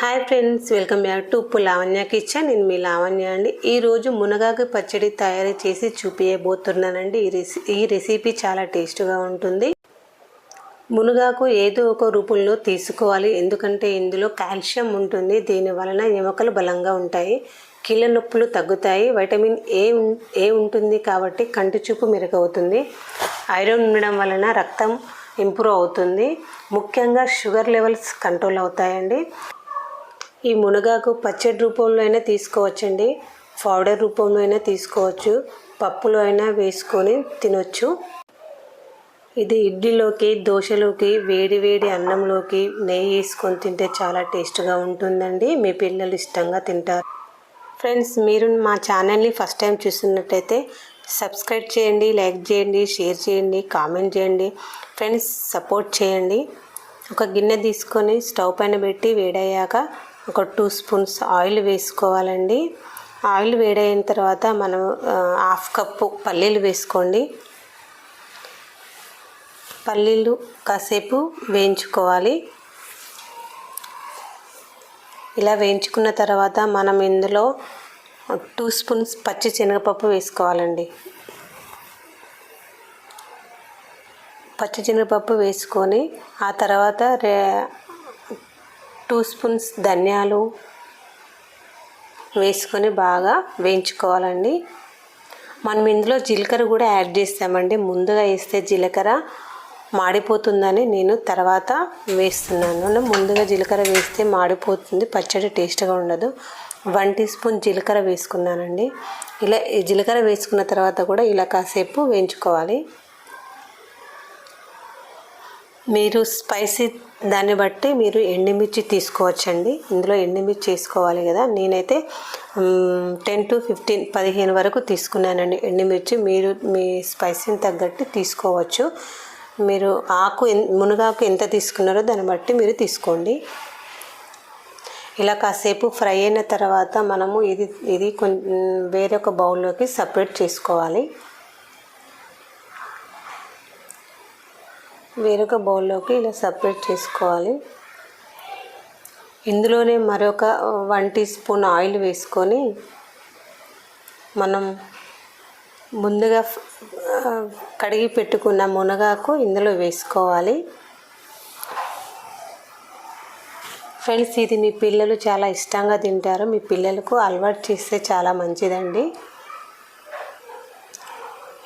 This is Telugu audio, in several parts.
Hi friends welcome back to ఉప్పు లావణ్య కిచెన్ నేను మీ లావణ్య అండి. ఈరోజు మునగాకు పచ్చడి తయారు చేసి చూపించబోతున్నానండి ఈ రెసి ఈ రెసిపీ చాలా టేస్ట్గా ఉంటుంది. మునగాకు ఏదో ఒక రూపంలో తీసుకోవాలి. ఎందుకంటే ఇందులో కాల్షియం ఉంటుంది. దీని వలన ఎముకలు బలంగా ఉంటాయి. కీళ్ళ నొప్పులు తగ్గుతాయి. వైటమిన్ ఏ ఏ ఉంటుంది కాబట్టి కంటి చూపు మెరుగవుతుంది. ఐరన్ ఉండడం వలన రక్తం ఇంప్రూవ్ అవుతుంది. ముఖ్యంగా షుగర్ లెవెల్స్ కంట్రోల్ అవుతాయండి. ఈ మునగాకు పచ్చడి రూపంలో అయినా తీసుకోవచ్చండి. పౌడర్ రూపంలో అయినా తీసుకోవచ్చు. పప్పులో అయినా వేసుకొని తినొచ్చు. ఇది ఇడ్లీలోకి దోశలోకి వేడి వేడి అన్నంలోకి నెయ్యి వేసుకొని తింటే చాలా టేస్ట్గా ఉంటుందండి. మీ పిల్లలు ఇష్టంగా తింటారు. ఫ్రెండ్స్ మీరు మా ఛానల్ని ఫస్ట్ టైం చూస్తున్నట్టయితే సబ్స్క్రైబ్ చేయండి లైక్ చేయండి షేర్ చేయండి కామెంట్ చేయండి. ఫ్రెండ్స్ సపోర్ట్ చేయండి. ఒక గిన్నె తీసుకొని స్టవ్ పైన పెట్టి వేడయ్యాక ఒక టూ స్పూన్స్ ఆయిల్ వేసుకోవాలండి. ఆయిల్ వేడైన తర్వాత మనం హాఫ్ కప్పు పల్లీలు వేసుకోండి. పల్లీలు కాసేపు వేయించుకోవాలి. ఇలా వేయించుకున్న తర్వాత మనం ఇందులో టూ స్పూన్స్ పచ్చి శనగపప్పు వేసుకోవాలండి. పచ్చి శనగపప్పు వేసుకొని ఆ తర్వాత రే టూ స్పూన్స్ ధనియాలు వేసుకొని బాగా వేయించుకోవాలండి. మనం ఇందులో జీలకర్ర కూడా యాడ్ చేస్తామండి. ముందుగా వేస్తే జీలకర్ర మాడిపోతుందని నేను తర్వాత వేస్తున్నాను. ముందుగా జీలకర్ర వేస్తే మాడిపోతుంది పచ్చడి టేస్ట్గా ఉండదు. వన్ టీ స్పూన్ జీలకర్ర వేసుకున్నానండి. ఇలా జీలకర్ర వేసుకున్న తర్వాత కూడా ఇలా కాసేపు వేయించుకోవాలి. మీరు స్పైసీ దాన్ని బట్టి మీరు ఎండుమిర్చి తీసుకోవచ్చండి. ఇందులో ఎండుమిర్చి వేసుకోవాలి కదా. నేనైతే టెన్ టు ఫిఫ్టీన్ పదిహేను వరకు తీసుకున్నానండి ఎండుమిర్చి. మీరు మీ స్పైసీని తగ్గట్టు తీసుకోవచ్చు. మీరు ఆకు ఎన్- మునగాకు ఎంత తీసుకున్నారో దాన్ని బట్టి మీరు తీసుకోండి. ఇలా కాసేపు ఫ్రై అయిన తర్వాత మనము ఇది ఇది కొంచెం వేరొక బౌల్లోకి సపరేట్ చేసుకోవాలి. వేరొక బౌల్లోకి ఇలా సపరేట్ చేసుకోవాలి. ఇందులోనే మరొక వన్ టీ స్పూన్ ఆయిల్ వేసుకొని మనం ముందుగా కడిగి పెట్టుకున్న మునగాకు ఇందులో వేసుకోవాలి. ఫ్రెండ్స్ ఇది మీ పిల్లలు చాలా ఇష్టంగా తింటారు. మీ పిల్లలకు అలవాటు చేస్తే చాలా మంచిదండి.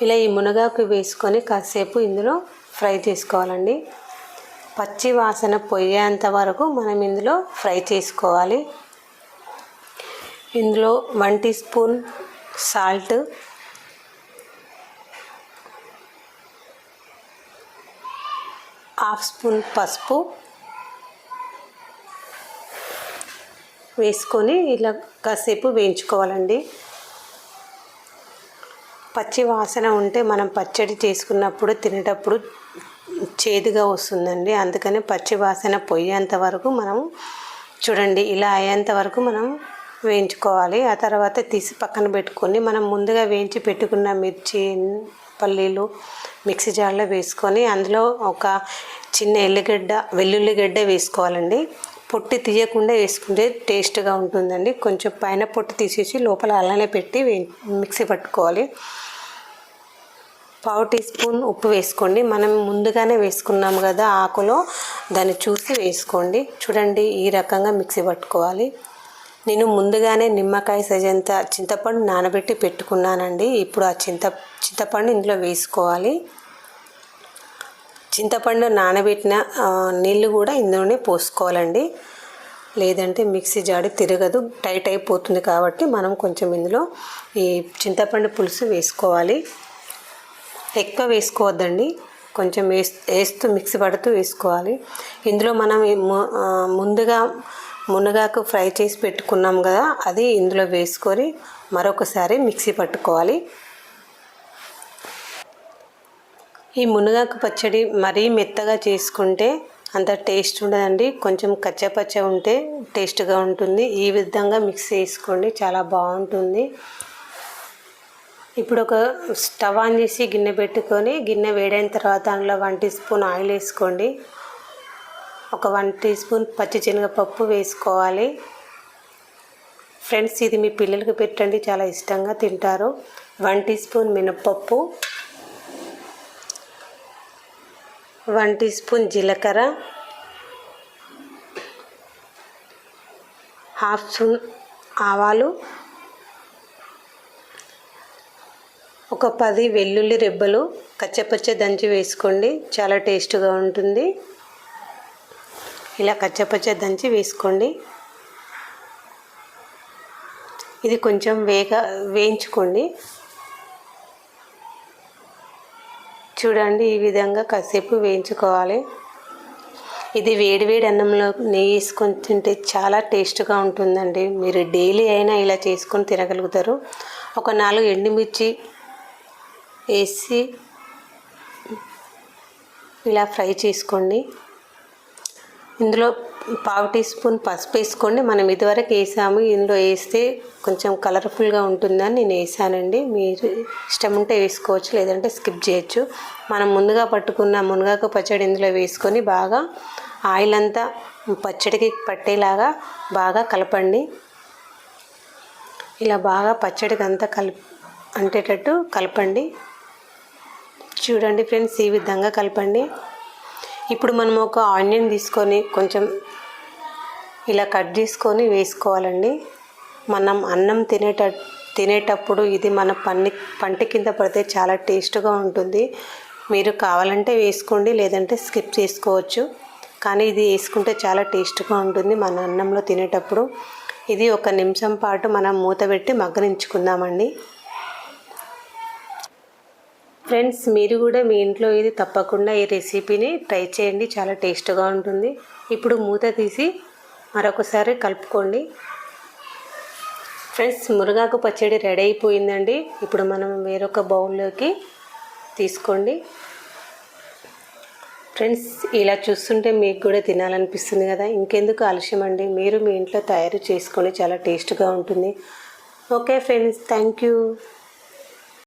ఇలా ఈ మునగాకు వేసుకొని కాసేపు ఇందులో ఫ్రై చేసుకోవాలండి. పచ్చి వాసన పోయేంత వరకు మనం ఇందులో ఫ్రై చేసుకోవాలి. ఇందులో one teaspoon salt half spoon పసుపు వేసుకొని ఇలా కాసేపు వేయించుకోవాలండి. పచ్చి వాసన ఉంటే మనం పచ్చడి చేసుకున్నప్పుడు తినేటప్పుడు చేదుగా వస్తుందండి. అందుకని పచ్చి వాసన పోయేంత వరకు మనం చూడండి ఇలా అయ్యేంత వరకు మనం వేయించుకోవాలి. ఆ తర్వాత తీసి పక్కన పెట్టుకొని మనం ముందుగా వేయించి పెట్టుకున్న మిర్చి పల్లీలు మిక్సీ జార్లో వేసుకొని అందులో ఒక చిన్న ఎల్లిగడ్డ వెల్లుల్లిగడ్డ వేసుకోవాలండి. పొట్టి తీయకుండా వేసుకుంటే టేస్ట్గా ఉంటుందండి. కొంచెం పైన పొట్టి తీసేసి లోపల అలానే పెట్టి వే మిక్సీ పట్టుకోవాలి. పావు టీ స్పూన్ ఉప్పు వేసుకోండి. మనం ముందుగానే వేసుకున్నాం కదా ఆకులో దాన్ని చూసి వేసుకోండి. చూడండి ఈ రకంగా మిక్సీ పట్టుకోవాలి. నేను ముందుగానే నిమ్మకాయ సజంత చింతపండు నానబెట్టి పెట్టుకున్నానండి. ఇప్పుడు ఆ చింత చింతపండు ఇందులో వేసుకోవాలి. చింతపండు నానబెట్టిన నీళ్ళు కూడా ఇందులోనే పోసుకోవాలండి. లేదంటే మిక్సీ జాడి తిరగదు టైట్ అయిపోతుంది కాబట్టి మనం కొంచెం ఇందులో ఈ చింతపండు పులుసు వేసుకోవాలి. ఎక్కువ వేసుకోవద్దండి కొంచెం వేస్ వేస్తూ మిక్సీ పడుతూ వేసుకోవాలి. ఇందులో మనం ముందుగా మునగాకు ఫ్రై చేసి పెట్టుకున్నాం కదా అది ఇందులో వేసుకొని మరొకసారి మిక్సీ పట్టుకోవాలి. ఈ మునగాకు పచ్చడి మరీ మెత్తగా చేసుకుంటే అంత టేస్ట్ ఉండదండి. కొంచెం కచ్చపచ్చ ఉంటే టేస్ట్గా ఉంటుంది. ఈ విధంగా మిక్స్ చేసుకోండి. చాలా బాగుంటుంది. ఇప్పుడు ఒక స్టవ్ ఆన్ చేసి గిన్నె పెట్టుకొని గిన్నె వేడైన తర్వాత అందులో వన్ టీ స్పూన్ ఆయిల్ వేసుకోండి. ఒక వన్ టీ స్పూన్ పచ్చి శనగపప్పు వేసుకోవాలి. ఫ్రెండ్స్ ఇది మీ పిల్లలకి పెట్టండి. చాలా ఇష్టంగా తింటారు. వన్ టీ స్పూన్ మినప్పప్పు వన్ టీ స్పూన్ జీలకర్ర హాఫ్ స్పూన్ ఆవాలు ఒక పది వెల్లుల్లి రెబ్బలు కచ్చపచ్చ దంచి వేసుకోండి చాలా టేస్ట్గా ఉంటుంది. ఇలా కచ్చపచ్చ దంచి వేసుకోండి. ఇది కొంచెం వేగ వేయించుకోండి. చూడండి ఈ విధంగా కాసేపు వేయించుకోవాలి. ఇది వేడివేడి అన్నంలో నెయ్యి వేసుకొని తింటే చాలా టేస్ట్గా ఉంటుందండి. మీరు డైలీ అయినా ఇలా చేసుకొని తినగలుగుతారు. ఒక నాలుగు ఎండుమిర్చి వేసి ఇలా ఫ్రై చేసుకోండి. ఇందులో పావు టీ స్పూన్ పసుపు వేసుకోండి. మనం ఇదివరకు వేసాము. ఇందులో వేస్తే కొంచెం కలర్ఫుల్గా ఉంటుందని నేను వేసానండి. మీరు ఇష్టం ఉంటే వేసుకోవచ్చు లేదంటే స్కిప్ చేయొచ్చు. మనం ముందుగా పట్టుకున్న మునగాకు పచ్చడి ఇందులో వేసుకొని బాగా ఆయిల్ అంతా పచ్చడికి పట్టేలాగా బాగా కలపండి. ఇలా బాగా పచ్చడికి అంతా కలిప అంటేటట్టు కలపండి. చూడండి ఫ్రెండ్స్ ఈ విధంగా కలపండి. ఇప్పుడు మనం ఒక ఆనియన్ తీసుకొని కొంచెం ఇలా కట్ చేసుకొని వేసుకోవాలండి. మనం అన్నం తినేట తినేటప్పుడు ఇది మన పన్ని పంట కింద పడితే చాలా టేస్ట్గా ఉంటుంది. మీరు కావాలంటే వేసుకోండి లేదంటే స్కిప్ చేసుకోవచ్చు. కానీ ఇది వేసుకుంటే చాలా టేస్ట్గా ఉంటుంది మన అన్నంలో తినేటప్పుడు. ఇది ఒక నిమిషం పాటు మనం మూత పెట్టి మగ్గనించుకుందామండి. ఫ్రెండ్స్ మీరు కూడా మీ ఇంట్లో ఇది తప్పకుండా ఈ రెసిపీని ట్రై చేయండి. చాలా టేస్ట్గా ఉంటుంది. ఇప్పుడు మూత తీసి మరొకసారి కలుపుకోండి. ఫ్రెండ్స్ మునగాకు పచ్చడి రెడీ అయిపోయిందండి. ఇప్పుడు మనం వేరొక బౌల్లోకి తీసుకోండి. ఫ్రెండ్స్ ఇలా చూస్తుంటే మీకు కూడా తినాలనిపిస్తుంది కదా. ఇంకెందుకు ఆలస్యం అండి? మీరు మీ ఇంట్లో తయారు చేసుకొని చాలా టేస్ట్గా ఉంటుంది. Okay friends thank you.